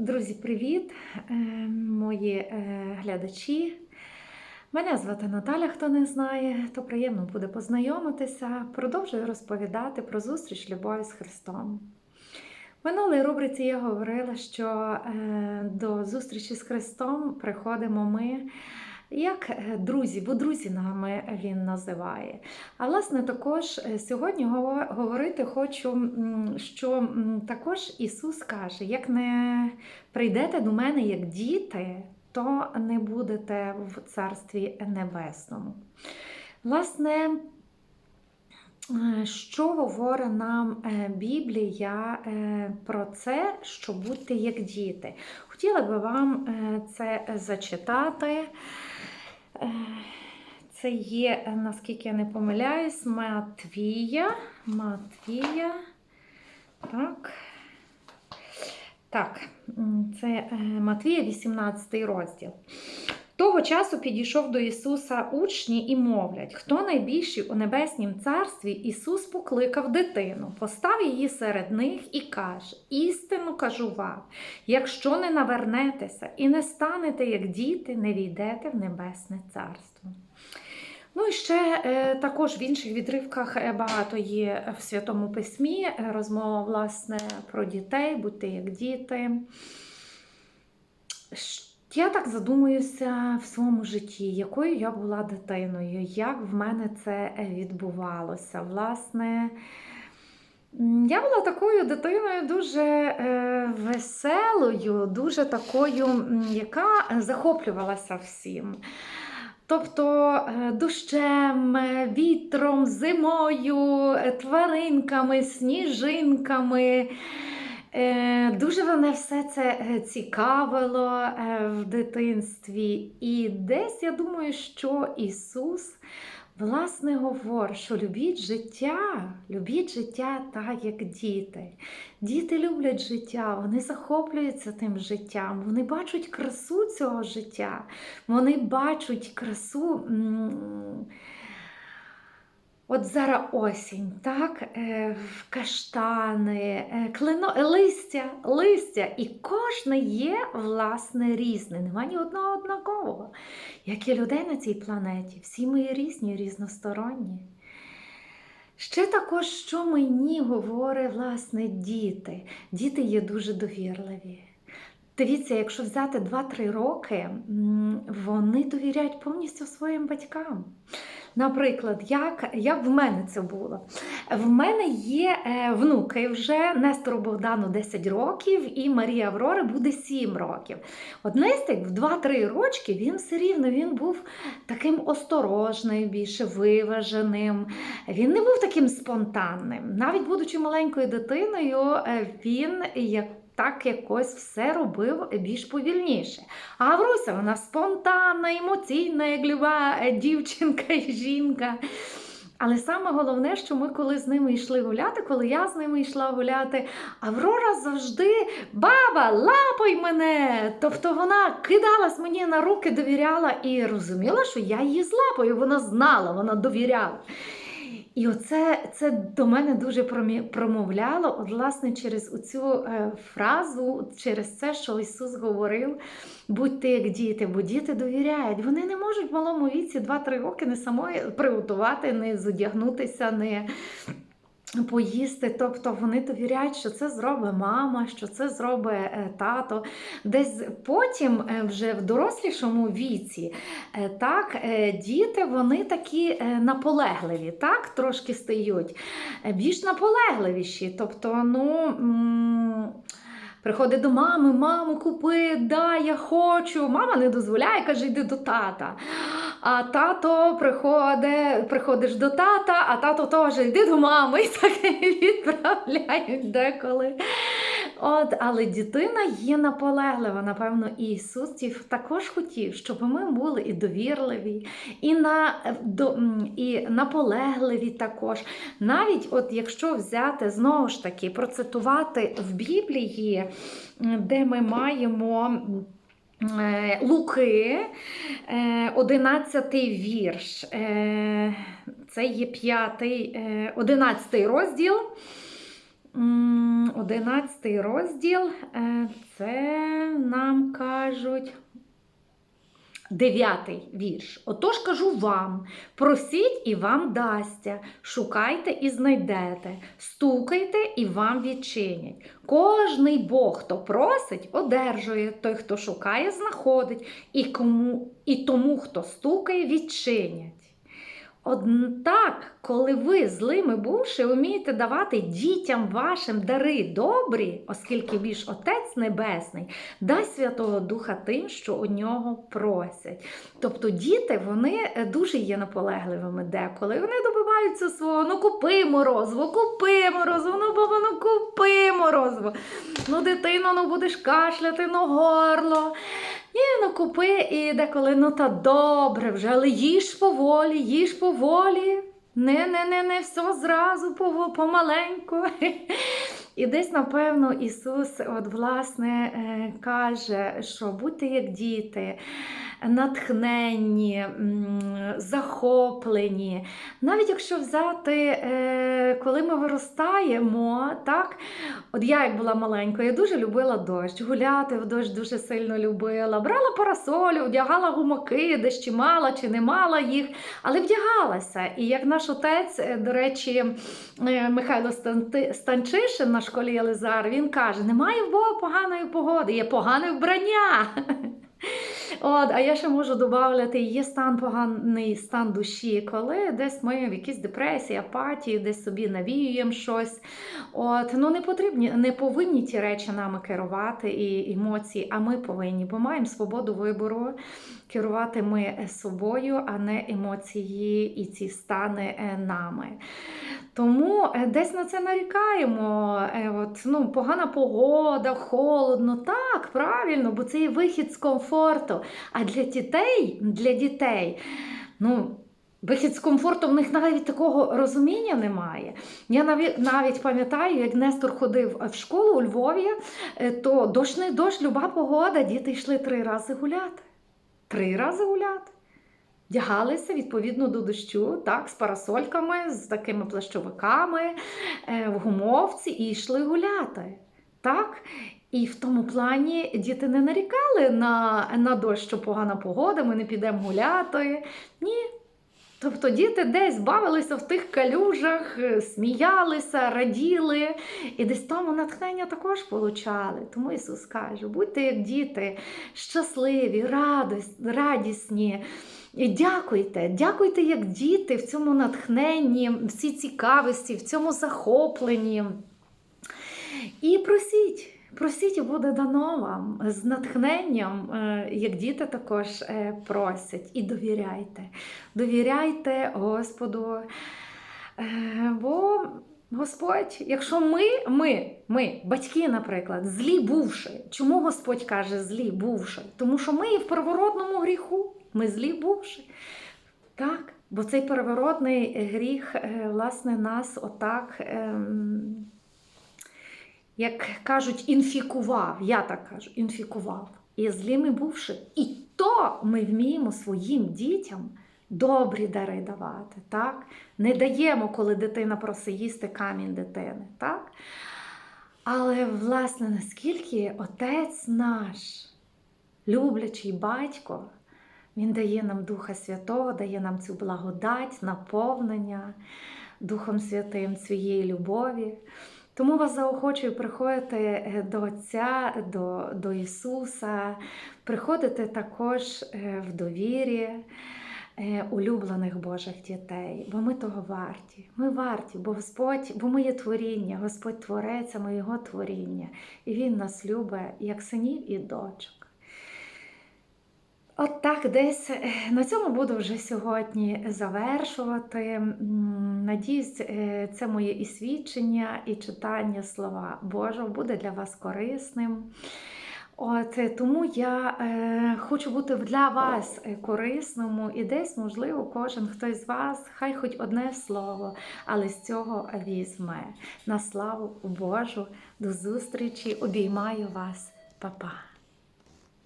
Друзі, привіт, Е, мої е, глядачі. Мене звати Наталя, хто не знає, то приємно буде познайомитися. Продовжую розповідати про зустріч любові з Христом. В минулій рубриці я говорила, що е, до зустрічі з Христом приходимо ми як е, друзі, бо друзі нами він називає. А власне, також е, сьогодні говорити хочу, що також Ісус каже: як не прийдете до мене як діти, то не будете в Царстві Небесному. Власне, е, що говорить нам Біблія про це, що бути як діти? Хотіла би вам це зачитати. Е, Це є, е, наскільки я не помиляюсь, Матвія. Матвія. Так. Так, це е, Матвія, 18 розділ. Того часу підійшов до Ісуса учні і мовлять, хто найбільший у небеснім царстві, Ісус покликав дитину, постав її серед них і каже: Істину кажу вам, якщо не навернетеся і не станете як діти, не війдете в небесне царство. Ну і ще е, також в інших відривках е, багато є в Святому Письмі е, розмова власне про дітей, будьте як діти. Я так задумуюся в своєму житті, якою я була дитиною, як в мене це відбувалося. Власне, я була такою дитиною дуже е, веселою, дуже такою, яка захоплювалася всім. Тобто е, дощем, вітром, зимою, е, тваринками, сніжинками. Е, Дуже мене все це е, цікавило е, в дитинстві. І десь я думаю, що Ісус власне говорить, що любіть життя, любіть життя так, як діти. Діти люблять життя, вони захоплюються тим життям, вони бачать красу цього життя, вони бачать красу. От зараз осінь, так? Е, каштани, е, клино, листя, листя. І кожне є власне різне. Нема ні одного однакового. Як і людей на цій планеті, всі ми різні, різносторонні. Ще також, що мені говорить власне діти. Діти є дуже довірливі. Дивіться, якщо взяти 2-3 роки, вони довіряють повністю своїм батькам. Наприклад, як, як в мене це було? В мене є е, внуки вже Нестору Богдану 10 років і Марія Аврори буде 7 років. От Нестик в 2-3 рочки він все рівно він був таким осторожним, більше виваженим. Він не був таким спонтанним. Навіть будучи маленькою дитиною, е, він як так якось все робив більш повільніше. А Авруся, вона спонтанна, емоційна, як люба е, дівчинка і жінка. Але саме головне, що ми коли з ними йшли гуляти, коли я з ними йшла гуляти, Аврора завжди баба, лапай мене. Тобто вона кидалась мені на руки, довіряла і розуміла, що я її злапаю. Вона знала, вона довіряла. І оце це до мене дуже промовляло, от, власне, через цю е, фразу, через це, що Ісус говорив, будьте як діти, бо діти довіряють. Вони не можуть в малому віці 2-3 роки не самої приготувати, не зодягнутися, не поїсти. Тобто вони довіряють, що це зробить мама, що це зробить е, тато. Десь потім, е, вже в дорослішому віці, е, так, діти вони такі наполегливі, так, трошки стають, більш наполегливіші. Тобто, ну. Приходить до мами, мамо, купи, дай, я хочу. Мама не дозволяє, каже, йди до тата. А тато приходить, приходиш до тата, а тато теж йди до мами і так відправляють деколи. От, але дитина є наполеглива. Напевно, і Ісус також хотів, щоб ми були і довірливі, і, на, до, і наполегливі також. Навіть от якщо взяти знову ж таки, процитувати в Біблії, де ми маємо. Е, Луки, е, 11 вірш. Е, Це є 5, 11 розділ. м, 11 розділ. е, Це нам кажуть. Дев'ятий вірш. Отож кажу вам: просіть і вам дасться, шукайте і знайдете, стукайте і вам відчинять. Кожний Бог, хто просить, одержує, той, хто шукає, знаходить, і, кому, і тому, хто стукає, відчинять. Однак, коли ви, злими бувши, вмієте давати дітям вашим дари добрі, оскільки віж Отець Небесний дасть Святого Духа тим, що у нього просять. Тобто діти вони е, дуже є наполегливими деколи. Вони добиваються свого, ну купи морозиво, купи морозиво, ну баба, ну купи морозиво. Ну, дитино, ну будеш кашляти, ну горло. Ні, ну купи і деколи, ну та добре вже, але їж поволі, їж поволі. Не, не, не, не все зразу помаленьку. І десь, напевно, Ісус, от, власне, е, каже, що будьте як діти, натхненні, захоплені. Навіть якщо взяти, е, коли ми виростаємо, так, От я, як була маленькою, я дуже любила дощ, гуляти в дощ дуже сильно любила. Брала парасолю, вдягала гумаки, десь чи мала, чи не мала їх, але вдягалася. І як наш отець, е, до речі, е, Михайло Станчишин на школі Єлизар, він каже: немає в Бога поганої погоди, є погане вбрання. От, а я ще можу додати, є стан поганий стан душі, коли десь ми в якійсь депресії, апатії, десь собі навіюємо щось. От, ну не потрібні, не повинні ті речі нами керувати і емоції, а ми повинні, бо маємо свободу вибору. Керувати ми собою, а не емоції і ці стани е, нами. Тому е, десь на це нарікаємо. Е, От, ну, погана погода, холодно. Так, правильно, бо це є вихід з комфорту. А для дітей, для дітей, ну. Вихід з комфорту в них навіть такого розуміння немає. Я навіть, навіть пам'ятаю, як Нестор ходив в школу у Львові, е, то дощ не дощ, люба погода, діти йшли три рази гуляти. Три рази гуляти. Вдягалися відповідно до дощу, так, з парасольками, з такими плащовиками, е, в гумовці і йшли гуляти. Так? І в тому плані діти не нарікали на, на дощ, що погана погода, ми не підемо гуляти. Ні. Тобто діти десь бавилися в тих калюжах, е, сміялися, раділи, і десь тому натхнення також получали. Тому Ісус каже: будьте як діти, щасливі, радіс- радісні. І дякуйте, дякуйте як діти в цьому натхненні, в цій цікавості, в цьому захопленні. І просіть. Просіть буде дано вам з натхненням, е, як діти також е, просять. І довіряйте. Довіряйте Господу. Е, Бо Господь, якщо ми, ми, ми, батьки, наприклад, злі бувши, чому Господь каже злі бувши? Тому що ми в первородному гріху, ми злі бувши. Так, бо цей переворотний гріх, власне, нас отак. Як кажуть, інфікував, я так кажу, інфікував. І злими бувши. І то ми вміємо своїм дітям добрі дари давати. так? Не даємо, коли дитина просить їсти камінь дитини. так? Але, власне, наскільки отець наш, люблячий батько, він дає нам Духа Святого, дає нам цю благодать, наповнення Духом Святим цієї любові. Тому вас заохочую приходити е, до Отця, до, до Ісуса, приходити також е, в довірі е, улюблених Божих дітей, бо ми того варті. Ми варті, бо Господь, бо ми є творіння, Господь Творець, а ми Його творіння, і Він нас любить як синів і дочок. От так, десь е, на цьому буду вже сьогодні завершувати. Надіюсь, е, це моє і свідчення, і читання слова Божого буде для вас корисним. От е, тому я е, хочу бути для вас корисному і десь, можливо, кожен хтось з вас, хай хоч одне слово, але з цього візьме. На славу Божу, до зустрічі, обіймаю вас, Па-па.